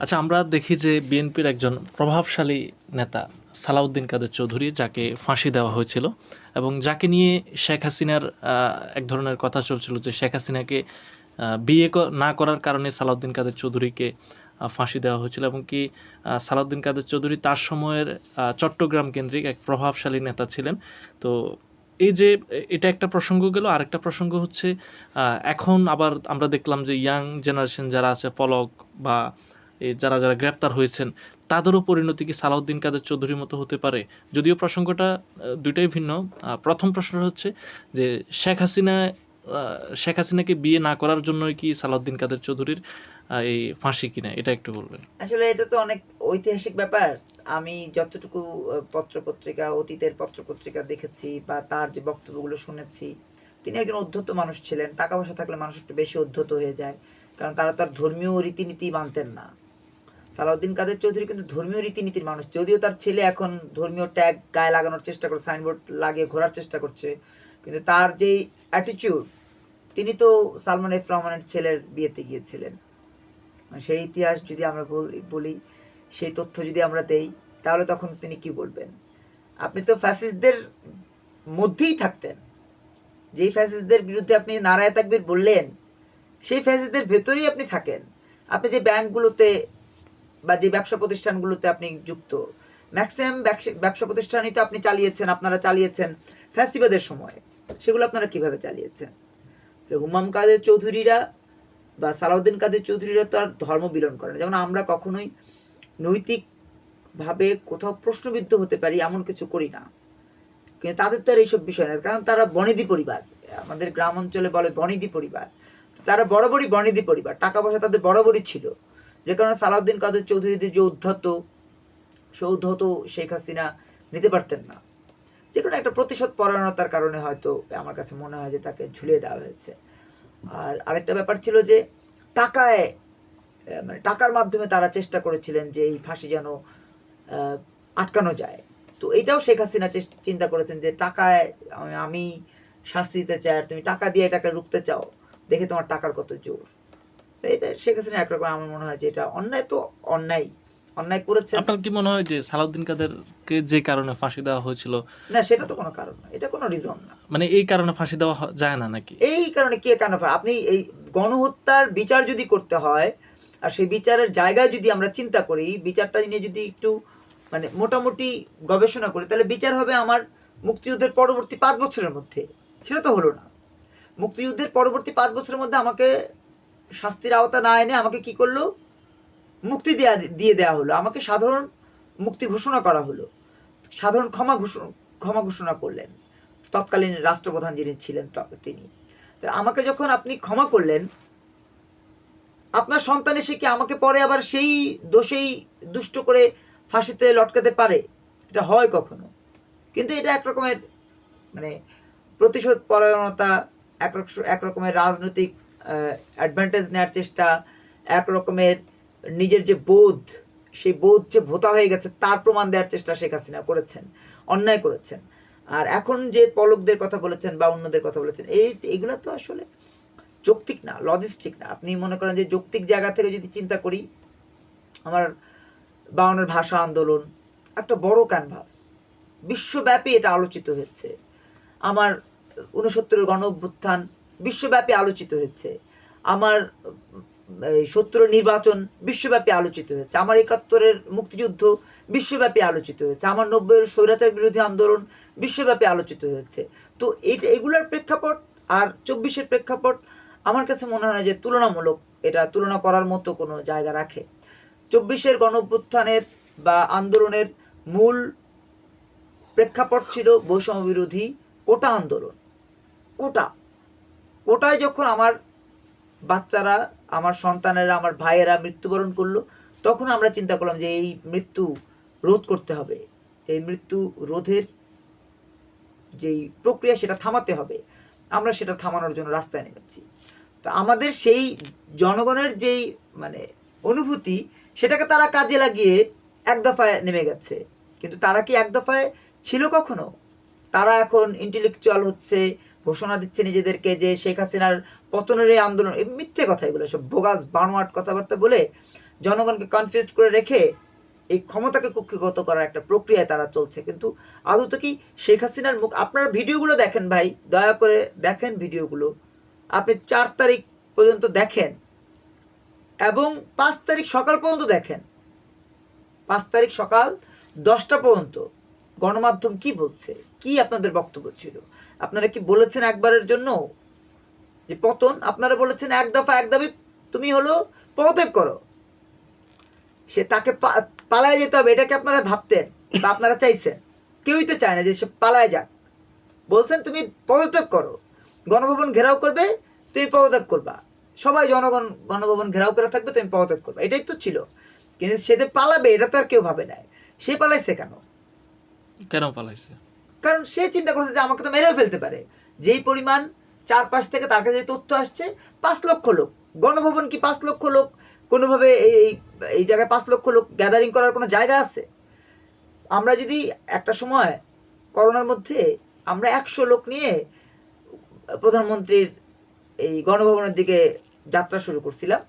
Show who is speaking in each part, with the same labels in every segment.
Speaker 1: আচ্ছা আমরা দেখি যে বিএনপির একজন প্রভাবশালী নেতা, সালাউদ্দিন কাদের চৌধুরী, যাকে ফাঁসি দেওয়া হয়েছিল এবং যাকে নিয়ে শেখ হাসিনার এক ধরনের কথা চলছিল যে শেখ হাসিনাকে বিয়ে না করার কারণে সালাউদ্দিন কাদের চৌধুরীকে ফাঁসি দেওয়া হয়েছিল এবং কি সালাউদ্দিন কাদের চৌধুরী তার সময়ের চট্টগ্রাম কেন্দ্রিক এক প্রভাবশালী নেতা ছিলেন। তো এই যে, এটা একটা প্রসঙ্গ গেল। আরেকটা প্রসঙ্গ হচ্ছে এখন আবার আমরা দেখলাম যে ইয়াং জেনারেশন যারা আছে, পলক বা যারা যারা গ্রেপ্তার হয়েছেন, তাদেরও পরিণতি কি সালাউদ্দিন কাদের চৌধুরীর মতো হতে পারে? যদিও প্রসঙ্গটা দুইটাই ভিন্ন। প্রথম প্রশ্নটা হচ্ছে যে, শেখ হাসিনা শেখ হাসিনাকে বিয়ে না করার জন্যই কি সালাউদ্দিন কাদের চৌধুরীর এই ফাঁসি কিনা? এটা একটু বলবেন।
Speaker 2: আসলে এটা তো অনেক ঐতিহাসিক ব্যাপার। আমি যতটুকু পত্র পত্রিকা অতীতের পত্র পত্রিকা দেখেছি বা তার যে বক্তব্যগুলো শুনেছি, তিনি একজন উদ্ধত মানুষ ছিলেন। টাকা পয়সা থাকলে মানুষ একটু বেশি উদ্ধত হয়ে যায়। কারণ তারা তার ধর্মীয় রীতিনীতি মানতেন না। সালাউদ্দিন কাদের চৌধুরী কিন্তু ধর্মীয় রীতিনীতির মানুষ। যদিও তার ছেলে এখন ধর্মীয় ট্যাগ গায়ে লাগানোর চেষ্টা করে সাইনবোর্ড লাগিয়ে ঘোরার চেষ্টা করছে, কিন্তু তার যেই অ্যাটিচিউড তিনি তো সালমান এফ রহমানের ছেলের বিয়েতে গিয়েছিলেন। মানে সেই ইতিহাস যদি আমরা বলি বলি, সেই তথ্য যদি আমরা দেই, তাহলে তখন তিনি কি বলবেন? আপনি তো ফ্যাসিস্টদের মধ্যেই থাকতেন। যেই ফ্যাসিস্টদের বিরুদ্ধে আপনি নারায় তাকবির বললেন, সেই ফ্যাসিস্টদের ভেতরেই আপনি থাকেন। আপনি যে ব্যাংকগুলোতে বা যে ব্যবসা প্রতিষ্ঠানগুলোতে আপনি যুক্ত। ম্যাক্সিমাম ব্যবসা প্রতিষ্ঠানই তো আপনি চালিয়েছেন, আপনারা চালিয়েছেন ফ্যাসিবাদের সময়। সেগুলো আপনারা কীভাবে চালিয়েছেন? হুমাম কাদের চৌধুরীরা বা সালাউদ্দিন কাদের চৌধুরীরা তো আর ধর্ম বিলন করে না। যেমন আমরা কখনোই নৈতিকভাবে কোথাও প্রশ্নবিদ্ধ হতে পারি এমন কিছু করি না। কিন্তু তাদের তো আর এইসব বিষয় না, কারণ তারা বনেদি পরিবার। আমাদের গ্রাম অঞ্চলে বলে বনেদি পরিবার। তারা বরাবরই বনেদি পরিবার। টাকা পয়সা তাদের বরাবরই ছিল। যে কারণে সালাউদ্দিন কাদের চৌধুরীদের যে উদ্ধত, সে উদ্ধত শেখ হাসিনা নিতে পারতেন না। যে কোনো একটা প্রতিশোধ পরায়ণতার কারণে হয়তো আমার কাছে মনে হয় যে তাকে ঝুলিয়ে দেওয়া হয়েছে। আর আরেকটা ব্যাপার ছিল যে টাকায় মানে টাকার মাধ্যমে তারা চেষ্টা করেছিলেন যে এই ফাঁসি যেন আটকানো যায়। তো এটাও শেখ হাসিনা চিন্তা করেছেন যে টাকায় আমি- শাস্তি দিতে চাই আর তুমি টাকা দিয়ে এটাকে রুখতে চাও, দেখে তোমার টাকার কত জোর। এটা শেখ হাসিনা একরকম আমার মনে হয় যে এটা অন্যায় তো অন্যায়। অন্যায় করেছেন।
Speaker 1: আপনার কি মনে হয় যে সালাউদ্দিন কাদেরকে যে কারণে ফাঁসি দেওয়া হয়েছিল?
Speaker 2: না সেটা তো কোনো কারণ না। এটা কোনো রিজন না।
Speaker 1: মানে এই কারণে ফাঁসি দেওয়া যায় না নাকি?
Speaker 2: এই কারণে কে ফা- আপনি এই গণহত্যার বিচার যদি করতে হয় আর সেই বিচারের জায়গায় যদি আমরা চিন্তা করি বিচারটা নিয়ে যদি একটু মানে মোটামুটি গবেষণা করি তাহলে বিচার হবে আমার মুক্তিযুদ্ধের পরবর্তী পাঁচ বছরের মধ্যে। সেটা তো হলো না। মুক্তিযুদ্ধের পরবর্তী পাঁচ বছরের মধ্যে আমাকে শাস্তির আওতা না এনে আমাকে কি করল? মুক্তি দেয়া, দিয়ে দেওয়া হলো। আমাকে সাধারণ মুক্তি ঘোষণা করা হলো। সাধারণ ক্ষমা ঘোষণা ক্ষমা ঘোষণা করলেন। তৎকালীন রাষ্ট্রপ্রধান যিনি ছিলেন তিনি। আমাকে যখন আপনি ক্ষমা করলেন, আপনার সন্তান এসে কি আমাকে পরে আবার সেই দোষেই দুষ্ট করে ফাঁসিতে লটকাতে পারে? এটা হয় কখনো? কিন্তু এটা এক রকমের মানে প্রতিশোধ পরায়ণতা এক রকমের রাজনৈতিক অ্যাডভান্টেজ নেওয়ার চেষ্টা এক রকমের নিজের যে বোধ, সেই বোধ যে ভোতা হয়ে গেছে, তার প্রমাণ দেওয়ার চেষ্টা শেখ হাসিনা করেছেন, অন্যায় করেছেন। আর এখন যে পলকদের কথা বলেছেন বা অন্যদের কথা বলেছেন, এই, এগুলো তো আসলে যৌক্তিক না লজিস্টিক না। আপনি মনে করেন যে যৌক্তিক জায়গা থেকে যদি চিন্তা করি, আমার বাউনের ভাষা আন্দোলন, একটা বড় ক্যানভাস বিশ্বব্যাপী এটা আলোচিত হয়েছে। আমার উনসত্তরের গণ অভ্যুত্থান বিশ্বব্যাপী আলোচিত হয়েছে। আমার সত্তর নির্বাচন বিশ্বব্যাপী আলোচিত হয়েছে। আমার একাত্তরের মুক্তিযুদ্ধ বিশ্বব্যাপী আলোচিত হয়েছে। আমার নব্বইয়ের স্বৈরাচার বিরোধী আন্দোলন বিশ্বব্যাপী আলোচিত হয়েছে। তো এইটা এগুলোর প্রেক্ষাপট আর চব্বিশের প্রেক্ষাপট আমার কাছে মনে হয় না যে তুলনামূলক এটা তুলনা করার মতো কোনো জায়গা রাখে। চব্বিশের গণঅভ্যুত্থানের বা আন্দোলনের মূল প্রেক্ষাপট ছিল বৈষম্য বিরোধী কোটা আন্দোলন। কোটা। কোটায় যখন আমার বাচ্চারা, আমার সন্তানেরা, আমার ভাইয়েরা মৃত্যুবরণ করল, তখন আমরা চিন্তা করলাম যে এই মৃত্যু রোধ করতে হবে। এই মৃত্যু রোধের যেই প্রক্রিয়া সেটা থামাতে হবে। আমরা সেটা থামানোর জন্য রাস্তায় নেমেছি। তো আমাদের সেই জনগণের যেই মানে অনুভূতি, সেটাকে তারা কাজে লাগিয়ে এক দফায় নেমে গেছে। কিন্তু তারা কি এক দফায় ছিল কখনো? তারা এখন ইন্টেলেকচুয়াল হচ্ছে ঘোষণা দিচ্ছে নিজেদেরকে যে শেখ হাসিনার পতনের এই আন্দোলন। এই মিথ্যে কথা এগুলো, সব বোগাস, বানোয়াট কথাবার্তা বলে জনগণকে কনফিউজ করে রেখে এই ক্ষমতাকে কুক্ষিগত করার একটা প্রক্রিয়ায় তারা চলছে। কিন্তু আদৌ তো কি শেখ হাসিনার মুখ, আপনারা ভিডিওগুলো দেখেন ভাই, দয়া করে দেখেন ভিডিওগুলো। আপনি চার তারিখ পর্যন্ত দেখেন এবং পাঁচ তারিখ সকাল পর্যন্ত দেখেন। পাঁচ তারিখ সকাল দশটা পর্যন্ত। গণমাধ্যম কি বলছে? কি আপনাদের বক্তব্য ছিল? আপনারা কি বলেছেন একবারের জন্য? যে পতন, আপনারা বলেছেন এক দফা এক দাবি, তুমি হলো পদত্যাগ করো। সে তাকে পালায় যেতে হবে, এটাকে আপনারা ভাবতেন বা আপনারা চাইছেন। কেউই তো চায় না যে সে পালায় যাক। বলছেন, তুমি পদত্যাগ করো। গণভবন ঘেরাও করবে, তুমি পদত্যাগ করবা। সবাই জনগণ, গণভবন ঘেরাও করে থাকবে, তুমি পদত্যাগ করবা। এটাই তো ছিল। কিন্তু সে যে পালাবে, এটা তো আর কেউ ভাবে নাই। সে পালাইছে কেন?
Speaker 1: কেন পালাইছে?
Speaker 2: কারণ সে চিন্তা করছে যে আমাকে তো মেরেও ফেলতে পারে। যেই পরিমাণ চারপাশ থেকে তার কাছে তথ্য আসছে, পাঁচ লক্ষ লোক। গণভবন কি পাঁচ লক্ষ লোক? কোনোভাবে এই, এই- এই জায়গায় পাঁচ লক্ষ লোক গ্যাদারিং করার কোনো জায়গা আছে? আমরা যদি একটা সময় করোনার মধ্যে আমরা একশো লোক নিয়ে প্রধানমন্ত্রীর এই গণভবনের দিকে যাত্রা শুরু করছিলাম,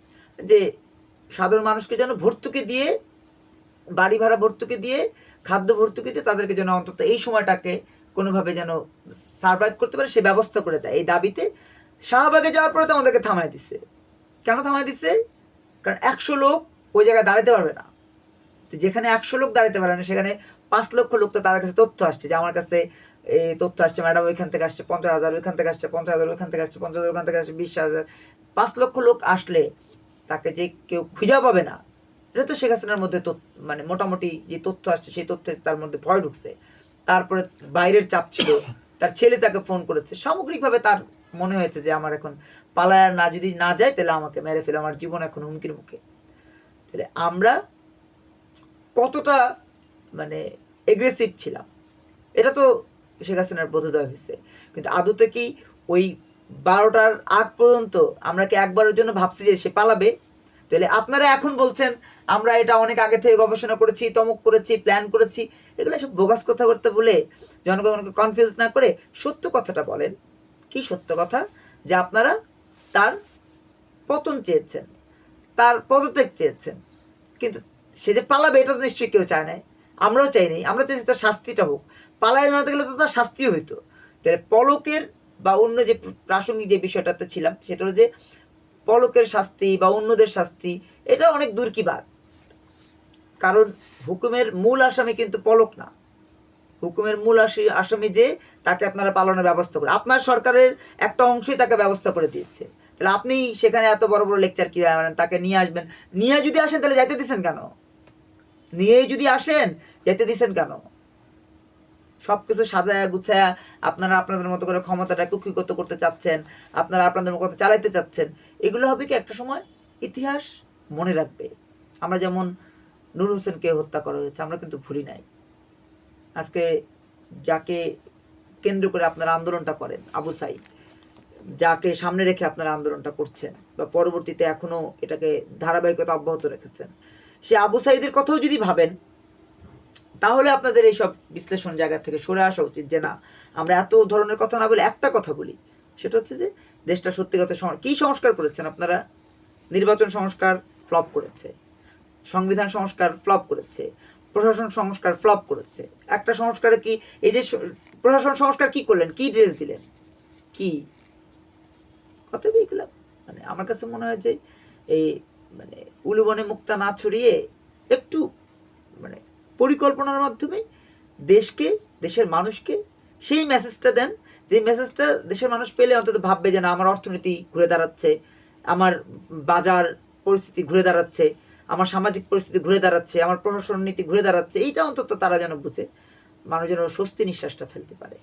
Speaker 2: যে সাধারণ মানুষকে যেন ভর্তুকি দিয়ে বাড়ি ভাড়া ভর্তুকি দিয়ে, খাদ্য ভর্তুকি দিয়ে তাদেরকে যেন অন্তত এই সময়টাকে কোনোভাবে যেন সার্ভাইভ করতে পারে, সে ব্যবস্থা করে দেয়। এই দাবিতে শাহবাগে যাওয়ার পরে তো আমাদেরকে থামায় দিছে। কেন থামায় দিছে? কারণ একশো লোক ওই জায়গায় দাঁড়াতে পারবে না। তো যেখানে একশো লোক দাঁড়াতে পারে না, সেখানে পাঁচ লক্ষ লোক তো তাদের কাছে তথ্য আসছে যে আমার কাছে এই তথ্য আসছে, ম্যাডাম ওইখান থেকে আসছে, পঞ্চাশ হাজার ওইখান থেকে আসছে, পঞ্চাশ হাজার ওইখান থেকে আসছে, পঞ্চাশ হাজার ওইখান থেকে আসছে, বিশ হাজার। পাঁচ লক্ষ লোক আসলে তাকে যে কেউ খুঁজা পাবে না এটা তো শেখ হাসিনার মধ্যে মানে মোটামুটি যে তথ্য আসছে, সেই তথ্যে তার মধ্যে ভয় ঢুকছে। তারপরে বাইরের চাপ ছিল, তার ছেলে তাকে ফোন করেছে। সামগ্রিকভাবে তার মনে হয়েছে যে আমার এখন পালায় না যদি না যায়, তাহলে আমাকে মেরে ফেলে, আমার জীবন এখন হুমকির মুখে। তাহলে আমরা কতটা মানে এগ্রেসিভ ছিলাম? এটা তো শেখ হাসিনার বোধোদয় হয়েছে। কিন্তু আদতে কি ওই বারোটার আগ পর্যন্ত আমরা কি একবারের জন্য ভাবছি যে সে পালাবে? তাহলে আপনারা এখন বলছেন, আমরা এটা অনেক আগে থেকে গবেষণা করেছি, তমক করেছি প্ল্যান করেছি, এগুলো সব বোগাস কথাবার্তা বলে জনগণকে কনফিউজ না করে সত্য কথাটা বলেন। কি সত্য কথা? যে আপনারা তার পতন চেয়েছেন, তার পদত্যাগ চেয়েছেন। কিন্তু সে যে পালাবে, এটা তো নিশ্চয়ই কেউ চায় না আমরাও চাই নাই, আমরা চাইছি তার শাস্তিটা হোক। পালায় না গেলে তো তার শাস্তিও হইতো। তাহলে পলকের বা অন্য যে প্রাসঙ্গিক যে বিষয়টাতে ছিলাম, সেটা হলো যে পলকের শাস্তি বা অন্যদের শাস্তি, এটা অনেক দূর কি বাদ। কারণ হুকুমের মূল আসামি কিন্তু পলক না। হুকুমের মূল আসি- আসামি যে, তাকে আপনারা পালনের ব্যবস্থা করে আপনার সরকারের একটা অংশই তাকে ব্যবস্থা করে দিয়েছে। তাহলে আপনি সেখানে এত বড় বড় লেকচার কি তাকে নিয়ে আসবেন। নিয়ে যদি আসেন, তাহলে যাইতে দিচ্ছেন কেন? নিয়ে যদি আসেন, যাইতে দিচ্ছেন কেন? সবকিছু সাজায়া গুছায়া আপনারা আপনাদের মতো করে ক্ষমতাটা কুক্ষিগত করতে চাচ্ছেন, আপনারা আপনাদের মতো চালাইতে চাচ্ছেন, এগুলো হবে কি একটা সময় ইতিহাস মনে রাখবে। আমরা যেমন নূর হোসেনকে হত্যা করা হয়েছে, আমরা কিন্তু ভুলি নাই। আজকে যাকে কেন্দ্র করে আপনারা আন্দোলনটা করেন, আবু সাইদ, যাকে সামনে রেখে আপনারা আন্দোলনটা করছেন বা পরবর্তীতে এখনও এটাকে ধারাবাহিকতা অব্যাহত রেখেছেন, সে আবু সাইদের কথাও যদি ভাবেন তাহলে আপনাদের এইসব বিশ্লেষণ জায়গা থেকে সরে আসা উচিত যে না, আমরা এত ধরনের কথা না বলে একটা কথা বলি। সেটা হচ্ছে যে, দেশটা সত্যিগত কি সংস্কার করেছেন আপনারা? নির্বাচন সংস্কার ফ্লপ করেছে, সংবিধান সংস্কার ফ্লপ করেছে, প্রশাসন সংস্কার ফ্লপ করেছে। একটা সংস্কারে কি, এই যে প্রশাসন সংস্কার কি করলেন? কি ড্রেস দিলেন? কি? অতএব এগুলা? মানে আমার কাছে মনে হয় যে, এই মানে উলুবনে মুক্তা না ছড়িয়ে একটু মানে পরিকল্পনার মাধ্যমে দেশকে, দেশের মানুষকে সেই মেসেজটা দেন যে মেসেজটা দেশের মানুষ পেলে অন্তত ভাববে যে না, আমার অর্থনীতি ঘুরে দাঁড়াচ্ছে, আমার বাজার পরিস্থিতি ঘুরে দাঁড়াচ্ছে, আমার সামাজিক পরিস্থিতি ঘুরে দাঁড়াচ্ছে, আমার প্রশাসন নীতি ঘুরে দাঁড়াচ্ছে, এইটা অন্তত তারা যেন বুঝে। মানুষ যেন স্বস্তি নিঃশ্বাসটা ফেলতে পারে।